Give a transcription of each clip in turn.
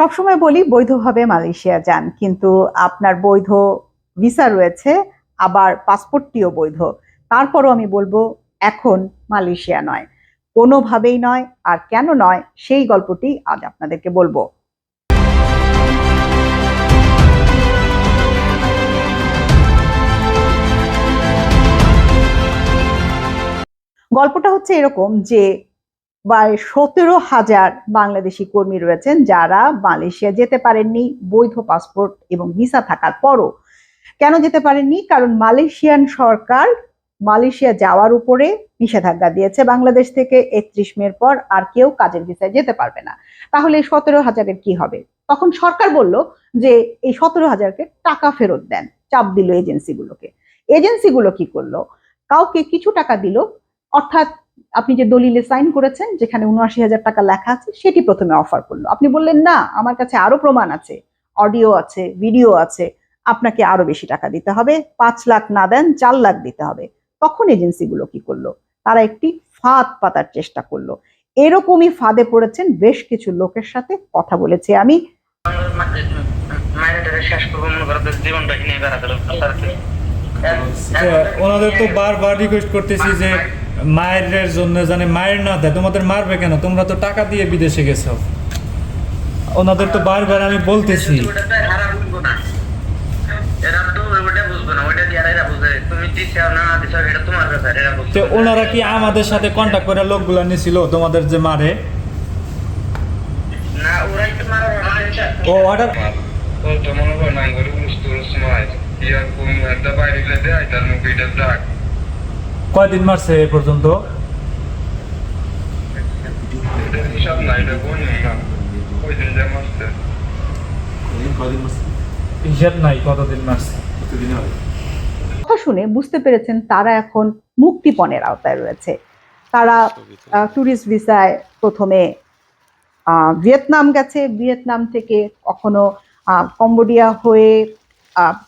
সবসময় বলি বৈধভাবে মালয়েশিয়া যান, কিন্তু আপনার বৈধ ভিসা রয়েছে, আবার পাসপোর্টটিও বৈধ। তারপরও আমি বলব, এখন মালয়েশিয়া নয়। কোনোভাবেই নয়, আর কেন নয়, সেই গল্পটি আজ আপনাদেরকে বলব। গল্পটা হচ্ছে এরকম যে প্রায় সতেরো হাজার বাংলাদেশি কর্মী রয়েছেন যারা মালয়েশিয়া যেতে পারেননি, বৈধ পাসপোর্ট এবং ভিসা থাকার পরও। কেন যেতে পারেননি? কারণ মালয়েশিয়ান সরকার মালয়েশিয়া যাওয়ার উপরে নিষেধাজ্ঞা দিয়েছে বাংলাদেশ থেকে, একত্রিশ মের পর আর কেউ কাজের ভিসায় যেতে পারবে না। তাহলে এই সতেরো হাজারের কি হবে? তখন সরকার বলল যে এই সতেরো হাজারকে টাকা ফেরত দেন, চাপ দিল এজেন্সিগুলোকে। এজেন্সিগুলো কি করল? কাউকে কিছু টাকা দিল, অর্থাৎ আপনি যে দলিলে সাইন করেছেন, যেখানে উনআশি হাজার টাকা লেখা আছে, সেটি প্রথমে অফার করল। আপনি বললেন, না, আমার কাছে আরও প্রমাণ আছে অডিও আছে ভিডিও আছে, আপনাকে আরও বেশি টাকা দিতে হবে, পাঁচ লাখ না দেন, চার লাখ দিতে হবে। তখন এজেন্সিগুলো কি করল? তারা একটি ফাঁদ পাতার চেষ্টা করল। এরকমই ফাঁদে পড়েছেন বেশ কিছু লোকের সাথে কথা বলেছি আমি। ওনাদের তো বারবার রিকোয়েস্ট করতেছি যে মায়ের জন্য জানে মায়ের না দেয়, তোমাদের মারবে কেন? তোমরা তো টাকা দিয়ে বিদেশে গেছো। ওনাদের তো বারবার আমি বলতেছি। ওনারা কি আমাদের সাথে কন্ট্যাক্ট করে লোকগুলা তোমাদের যে মারে? ও অর্ডার মনে হয় না করে বুঝতে সময় ইয়ার কোন একটা বাইরে গেলে দেয়, তার মুখে এটা ডাক কয়দিন মারছে এ পর্যন্ত? শুনে বুঝতে পেরেছেন তারা এখন মুক্তিপণের আওতায় রয়েছে। তারা ট্যুরিস্ট ভিসায় প্রথমে ভিয়েতনাম গেছে। ভিয়েতনাম থেকে কখনো কম্বোডিয়া হয়ে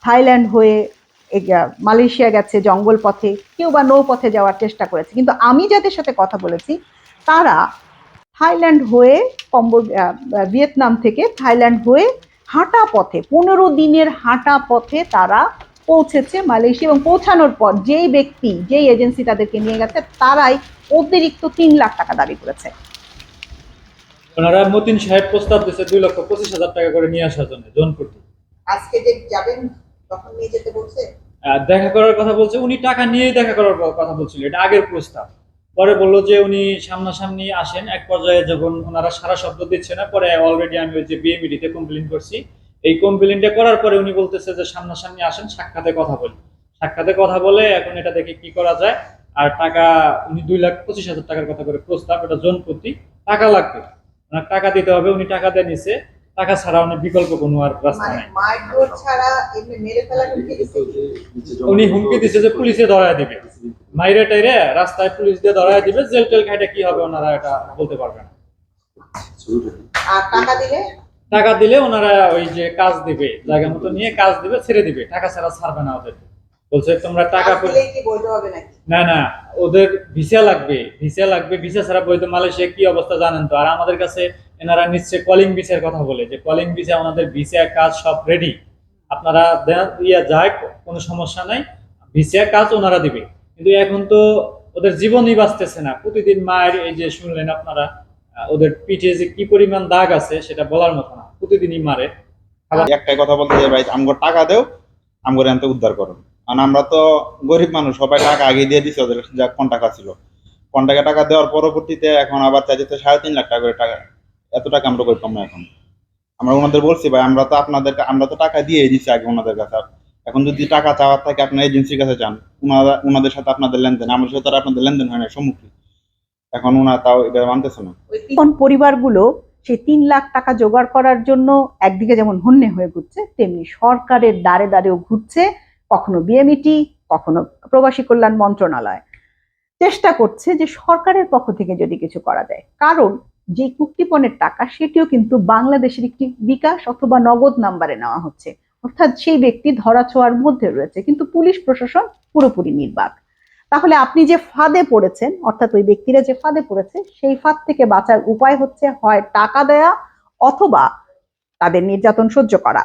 থাইল্যান্ড হয়ে মালয়েশিয়া গেছে জঙ্গল পথে কেউ বা নৌপথে যাওয়ার চেষ্টা করেছে। কিন্তু আমি যাদের সাথে কথা বলেছি তারা থাইল্যান্ড হয়ে কম্বো ভিয়েতনাম থেকে থাইল্যান্ড হয়ে হাঁটা পথে পনেরো দিনের হাঁটা পথে তারা পৌঁছেছে মালয়েশিয়া এবং পৌঁছানোর পর যেই ব্যক্তি যেই এজেন্সি তাদেরকে নিয়ে গেছে তারাই অতিরিক্ত তিন লাখ টাকা দাবি করেছে। ওনারা মতিন সাহেব প্রস্তাব দিচ্ছে দুই লক্ষ পঁচিশ হাজার টাকা করে নিয়ে আসার জন্য জন আজকে যে যাবেন তখন নিয়ে যেতে বলছে? দেখা করার কথা বলছে, উনি টাকা নিয়েই দেখা করার কথা বলছিল, এটা আগের প্রস্তাব। পরে বলল যে উনি সামনাসামনি আসেন, এক পর্যায়ে যখন ওনারা সারা শব্দ দিচ্ছে না, পরে অলরেডি আমি ওই যে বিএমইডিতে কমপ্লেন করছি। এই কমপ্লেনটা করার পরে উনি বলতেছে যে সামনাসামনি আসেন, সাক্ষাতে কথা বলি সাক্ষাতে কথা বলে এখন এটা দেখে কি করা যায়? আর টাকা, উনি দুই লাখ পঁচিশ হাজার টাকার কথা করে প্রস্তাব, এটা জন প্রতি টাকা লাগবে। ওনার টাকা দিতে হবে, উনি টাকা দিয়ে নিছে। টাকা ছাড়া উনি বিকল্প কোনো আর রাস্তা নাই। উনি হুমকি দিছে যে পুলিশে ধরায় দিবে। মাইরে টাইরে রাস্তায় পুলিশ দিয়ে ধরায় দিবে জেল টেল খাইটা কি হবে ওনারা এটা বলতে পারবে না। টাকা দিলে? টাকা দিলে ওনারা ওই যে কাজ দিবে জায়গা মতো নিয়ে কাজ দিবে ছেড়ে দিবে। টাকা ছাড়া ছাড়বে না ওদের বলছে তোমরা টাকা পে- কি বৈধ হবে নাকি? না না ওদের ভিসা লাগবে ভিসা লাগবে ভিসা ছাড়া বৈধ মালয়েশিয়া কি অবস্থা জানেন তো? আর আমাদের কাছে এনারা নিচ্ছে কলিং ভিসার কথা বলে যে কলিং ভিসা ওনাদের ভিসা কাজ সব রেডি আপনারা ইয়া যায় কোনো সমস্যা নাই ভিসা কাজ ওনারা দিবে। কিন্তু এখন তো ওদের জীবনই বাঁচতেছে না। প্রতিদিন মায়ের এই যে শুনলেন আপনারা ওদের পিঠে যে কি পরিমাণ দাগ আছে সেটা বলার মতো না। প্রতিদিনই মারে। একটাই কথা বলতে চাই ভাই আমগো টাকা দেও আমগো এনতে উদ্ধার করো। কারণ আমরা তো গরিব মানুষ, সবাই টাকা আগে দিয়ে দিছে, ওদের যা কন্টাকা ছিল। কন্টাকে টাকা দেওয়ার পরবর্তীতে এখন আবার চাইছে সাড়ে তিন লাখ টাকা করে টাকা। এত টাকা আমরা কই পাবো এখন? আমরা ওনাদের বলছি, ভাই, আমরা তো আপনাদের আমরা তো টাকা দিয়ে দিচ্ছি আগে ওনাদের কাছে। আর এখন যদি টাকা চাওয়ার থাকে, আপনার এজেন্সির কাছে যান। ওনারা ওনাদের সাথে আপনাদের লেনদেন, আমাদের সাথে আর আপনাদের লেনদেন হয় না সম্মুখীন। এখন ওনারা তাও এটা মানতেছে না। এখন পরিবারগুলো সেই তিন লাখ টাকা জোগাড় করার জন্য একদিকে যেমন হন্যে হয়ে ঘুরছে, তেমনি সরকারের দ্বারে দ্বারেও ঘুরছে। কখনো বিএমইটি কখনো প্রবাসী কল্যাণ মন্ত্রণালয়। চেষ্টা করছে যে সরকারের পক্ষ থেকে যদি কিছু করা যায়। কারণ যে কুক্তিপণের টাকা, সেটিও কিন্তু বাংলাদেশের একটি বিকাশ অথবা নগদ নাম্বারে নেওয়া হচ্ছে। অর্থাৎ সেই ব্যক্তি ধরাছোঁয়ার মধ্যে রয়েছে, কিন্তু পুলিশ প্রশাসন পুরোপুরি নির্বাক। তাহলে আপনি যে ফাঁদে পড়েছেন, অর্থাৎ ওই ব্যক্তিরা যে ফাঁদে পড়েছে, সেই ফাঁদ থেকে বাঁচার উপায় হচ্ছে হয় টাকা দেয়া অথবা তাদের নির্যাতন সহ্য করা।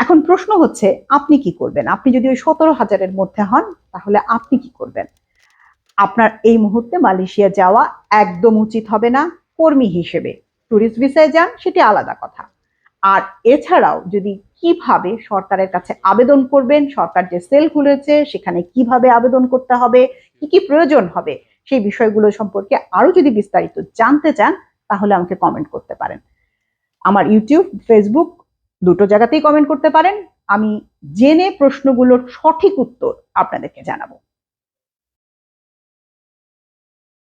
এখন প্রশ্ন হচ্ছে, আপনি কি করবেন? আপনি যদি ওই সতেরো হাজারের মধ্যে হন, তাহলে আপনি কি করবেন? আপনার এই মুহূর্তে মালয়েশিয়া যাওয়া একদম উচিত হবে না, কর্মী হিসেবে। ট্যুরিস্ট ভিসায় যান, সেটি আলাদা কথা। আর এছাড়াও যদি কীভাবে সরকারের কাছে আবেদন করবেন, সরকার যে সেল খুলেছে, সেখানে কীভাবে আবেদন করতে হবে, কি কি প্রয়োজন হবে, সেই বিষয়গুলো সম্পর্কে আরও যদি বিস্তারিত জানতে চান, তাহলে আমাকে কমেন্ট করতে পারেন। আমার ইউটিউব ফেসবুক দুটো জায়গাতেই কমেন্ট করতে পারেন। আমি জেনে প্রশ্নগুলোর সঠিক উত্তর আপনাদেরকে জানাব।